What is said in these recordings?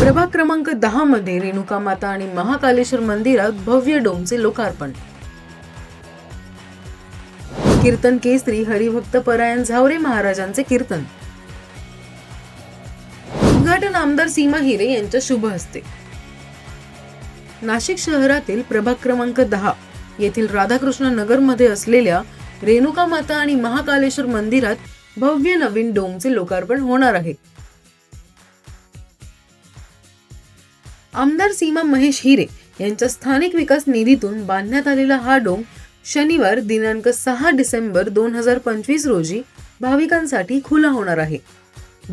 प्रभाग क्रमांक दहा मध्ये रेणुका माता आणि महाकालेश्वर मंदिरात भव्य डोमचे लोकार्पण. कीर्तन केसरी हरिभक्त परायण झावरे महाराजांचे कीर्तन. उद्घाटन आमदार सीमा हिरे यांच्या शुभ हस्ते. नाशिक शहरातील प्रभाग क्रमांक दहा येथील राधाकृष्ण नगरमध्ये असलेल्या रेणुका माता आणि महाकालेश्वर मंदिरात भव्य नवीन डोमचे लोकार्पण होणार आहे. आमदार सीमा महेश हिरे यांच्या स्थानिक विकास निधीतून बांधण्यात आलेला हा डोंग शनिवार दिनांक सहा डिसेंबर दोन हजार पंचवीस रोजी भाविकांसाठी खुला होणार आहे.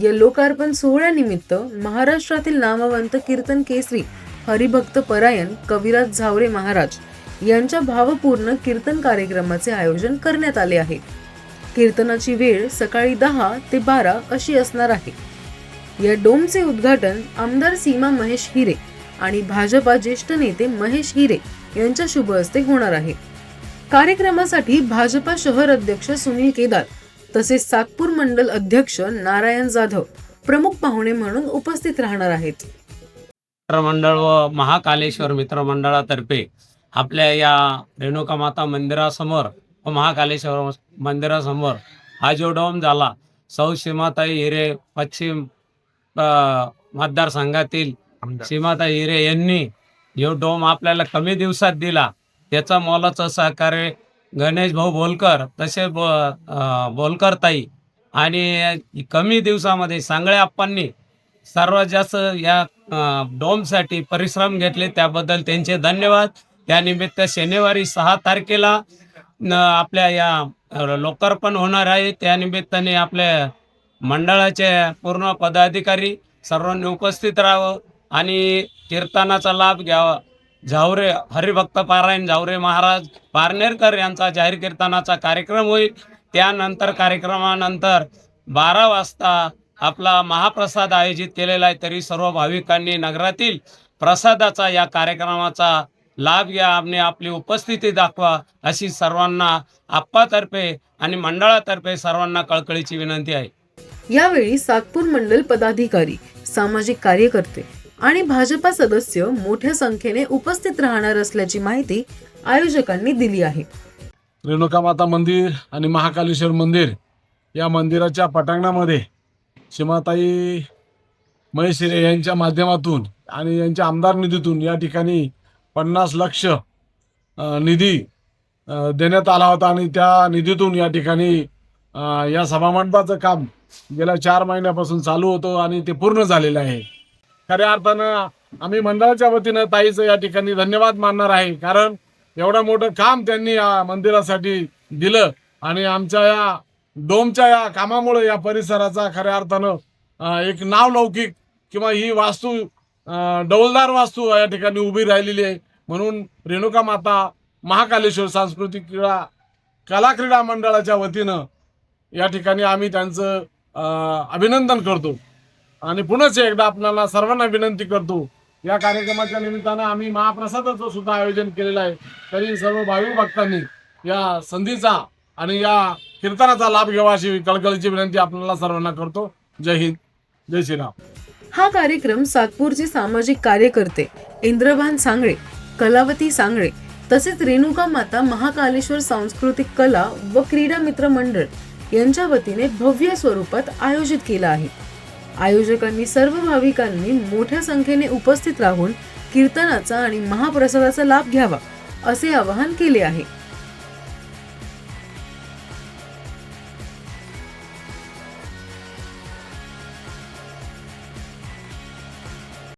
या लोकार्पण सोहळ्यानिमित्त महाराष्ट्रातील नामवंत कीर्तन केसरी हरिभक्त परायण कविराज झावरे महाराज यांच्या भावपूर्ण कीर्तन कार्यक्रमाचे आयोजन करण्यात आले आहे. कीर्तनाची वेळ सकाळी दहा ते बारा अशी असणार आहे. या डोमचे उद्घाटन आमदार सीमा महेश हिरे आणि भाजपा ज्येष्ठ नेते महेश हिरे यांच्या शुभ हस्ते होणार आहे. कार्यक्रमासाठी भाजपा शहर अध्यक्ष सुनील केदार तसेच सातपूर मंडल अध्यक्ष नारायण जाधव प्रमुख पाहुणे म्हणून उपस्थित राहणार आहेत. मित्रमंडळ व महाकालेश्वर मित्रमंडळातर्फे आपल्या या रेणुका माता मंदिरासमोर व महाकालेश्वर मंदिरासमोर हा जो डोम झाला सौ सीमाताई हिरे पश्चिम मतदारसंघातील सीमाताई हिरे यांनी जो डोम आपल्याला कमी दिवसात दिला. त्याचं मोलाचं सहकार्य गणेश भाऊ बोलकर तसे बो बोलकर ताई आणि कमी दिवसामध्ये सांगळे आप्पांनी सर्वात जास्त या डोमसाठी परिश्रम घेतले. त्याबद्दल त्यांचे धन्यवाद. त्यानिमित्त शनिवारी सहा तारखेला आपल्या या लोकार्पण होणार आहे. त्यानिमित्ताने आपल्या मंडळाचे पूर्ण पदाधिकारी सर्वांनी उपस्थित राहावं आणि कीर्तनाचा लाभ घ्यावा. झावरे हरिभक्त पारायण झावरे महाराज पारनेरकर यांचा जाहीर कीर्तनाचा कार्यक्रम होईल. त्यानंतर कार्यक्रमानंतर बारा वाजता आपला महाप्रसाद आयोजित केलेला आहे तरी सर्व भाविकांनी नगरातील प्रसादाचा या कार्यक्रमाचा लाभ घ्या आणि आपली उपस्थिती दाखवा अशी सर्वांना आप्पातर्फे आणि मंडळातर्फे सर्वांना कळकळीची विनंती आहे. यावेळी सातपूर मंडल पदाधिकारी सामाजिक कार्यकर्ते आणि भाजपा सदस्य मोठ्या संख्येने उपस्थित राहणार असल्याची माहिती आयोजकांनी दिली आहे. रेणुका माता मंदिर आणि महाकालेश्वर मंदिर या मंदिराच्या पटांगणामध्ये सीमाताई महेश यांच्या माध्यमातून आणि यांच्या आमदार निधीतून या ठिकाणी पन्नास लक्ष निधी देण्यात आला होता आणि त्या निधीतून या ठिकाणी या सभामंडपाचं काम गेल्या चार महिन्यापासून चालू होतो आणि ते पूर्ण झालेलं आहे. खऱ्या अर्थानं आम्ही मंडळाच्या वतीनं ताईचं या ठिकाणी धन्यवाद मानणार आहे. कारण एवढं मोठं काम त्यांनी या मंदिरासाठी दिलं आणि आमच्या या डोमच्या या कामामुळे या परिसराचा खऱ्या अर्थानं एक नावलौकिक किंवा ही वास्तू डौलदार वास्तू या ठिकाणी उभी राहिलेली आहे. म्हणून रेणुका माता महाकालेश्वर सांस्कृतिक क्रीडा कला क्रीडा मंडळाच्या वतीनं या ठिकाणी आम्ही त्यांचं अभिनंदन करतो. आणि पुनश्च एकदा आपल्याला सर्वांना विनंती करतो. या कार्यक्रमाच्या निमित्तानं आम्ही महाप्रसादाचं सुद्धा आयोजन केलेलं आहे. तरी सर्व भाविक भक्तांनी या संधीचा आणि या कीर्तनाचा लाभ घ्यावा अशी कळकळीची विनंती आपल्याला सर्वांना करतो. जय हिंद. जय श्रीराम. हा कार्यक्रम सातपूरचे सामाजिक कार्यकर्ते इंद्रभान सांगळे कलावती सांगळे तसेच रेणुका माता महाकालेश्वर सांस्कृतिक कला व क्रीडा मित्र मंडळ यांच्या वतीने भव्य स्वरूपात आयोजित केला आहे. आयोजकांनी सर्व भाविकांनी मोठ्या संख्येने उपस्थित राहून कीर्तनाचा आणि महाप्रसादाचा लाभ घ्यावा असे आवाहन केले आहे.